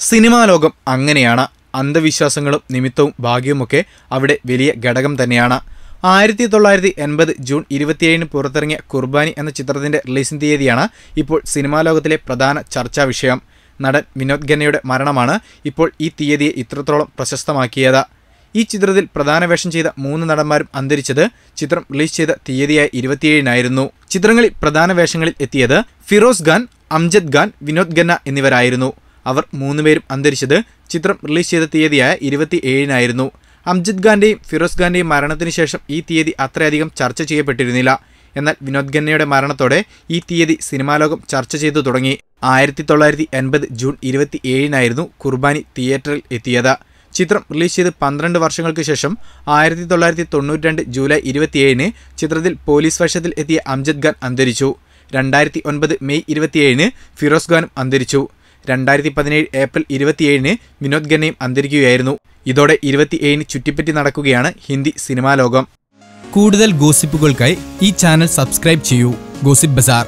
Cinema ലോകം അങ്ങനെയാണ്. അന്ധവിശ്വാസങ്ങളും നിമിത്തവും ഭാഗ്യവുമൊക്കെ അവിടെ വലിയ ഘടകം തന്നെയാണ്. ആയിരത്തി തൊള്ളായിരത്തി എൺപത് ജൂൺ ഇരുപത്തിയേഴിന് പുറത്തിറങ്ങിയ കുർബാനി എന്ന ചിത്രത്തിന്റെ റിലീസിംഗ് തീയതിയാണ് ഇപ്പോൾ സിനിമാ ലോകത്തിലെ പ്രധാന ചർച്ചാ വിഷയം. നടൻ വിനോദ് ഖന്നയുടെ മരണമാണ് ഇപ്പോൾ ഈ തീയതിയെ ഇത്രത്തോളം പ്രശസ്തമാക്കിയത്. ഈ ചിത്രത്തിൽ പ്രധാന വേഷം ചെയ്ത മൂന്ന് നടന്മാരും അന്തരിച്ചത് ചിത്രം റിലീസ് ചെയ്ത തീയതിയായ ഇരുപത്തിയേഴിനായിരുന്നു. ചിത്രങ്ങളിൽ പ്രധാന വേഷങ്ങളിൽ എത്തിയത് ഫിറോസ് ഖാൻ അംജദ് ഖാൻ വിനോദ് ഖന്ന എന്നിവരായിരുന്നു. അവർ മൂന്നുപേരും അന്തരിച്ചത് ചിത്രം റിലീസ് ചെയ്ത തീയതിയായ ഇരുപത്തി ഏഴിനായിരുന്നു അംജിത് ഖാന്റെയും ഫിറോസ് ഖാന്റെയും മരണത്തിന് ശേഷം ഈ തീയതി അത്രയധികം ചർച്ച ചെയ്യപ്പെട്ടിരുന്നില്ല. എന്നാൽ വിനോദ് ഖന്നയുടെ മരണത്തോടെ ഈ തീയതി സിനിമാലോകം ചർച്ച ചെയ്തു തുടങ്ങി. ആയിരത്തി തൊള്ളായിരത്തി എൺപത് ജൂൺ ഇരുപത്തി ഏഴിനായിരുന്നു കുർബാനി തിയേറ്ററിൽ എത്തിയത്. ചിത്രം റിലീസ് ചെയ്ത് പന്ത്രണ്ട് വർഷങ്ങൾക്ക് ശേഷം ആയിരത്തി തൊള്ളായിരത്തി തൊണ്ണൂറ്റി രണ്ട് ജൂലൈ ഇരുപത്തിയേഴിന് ചിത്രത്തിൽ പോലീസ് വേഷത്തിൽ എത്തിയ അംജദ് ഖാൻ അന്തരിച്ചു. രണ്ടായിരത്തി ഒൻപത് മെയ് ഇരുപത്തിയേഴിന് ഫിറോസ് ഖാനും അന്തരിച്ചു. രണ്ടായിരത്തി പതിനേഴ് ഏപ്രിൽ ഇരുപത്തിയേഴിന് വിനോദ് ഖന്നയും അന്തരിക്കുകയായിരുന്നു. ഇതോടെ ഇരുപത്തിയേഴിന് ചുറ്റിപ്പറ്റി നടക്കുകയാണ് ഹിന്ദി സിനിമാ ലോകം. കൂടുതൽ ഗോസിപ്പുകൾക്കായി ഈ ചാനൽ സബ്സ്ക്രൈബ് ചെയ്യൂ. ഗോസിപ്പ് ബസാർ.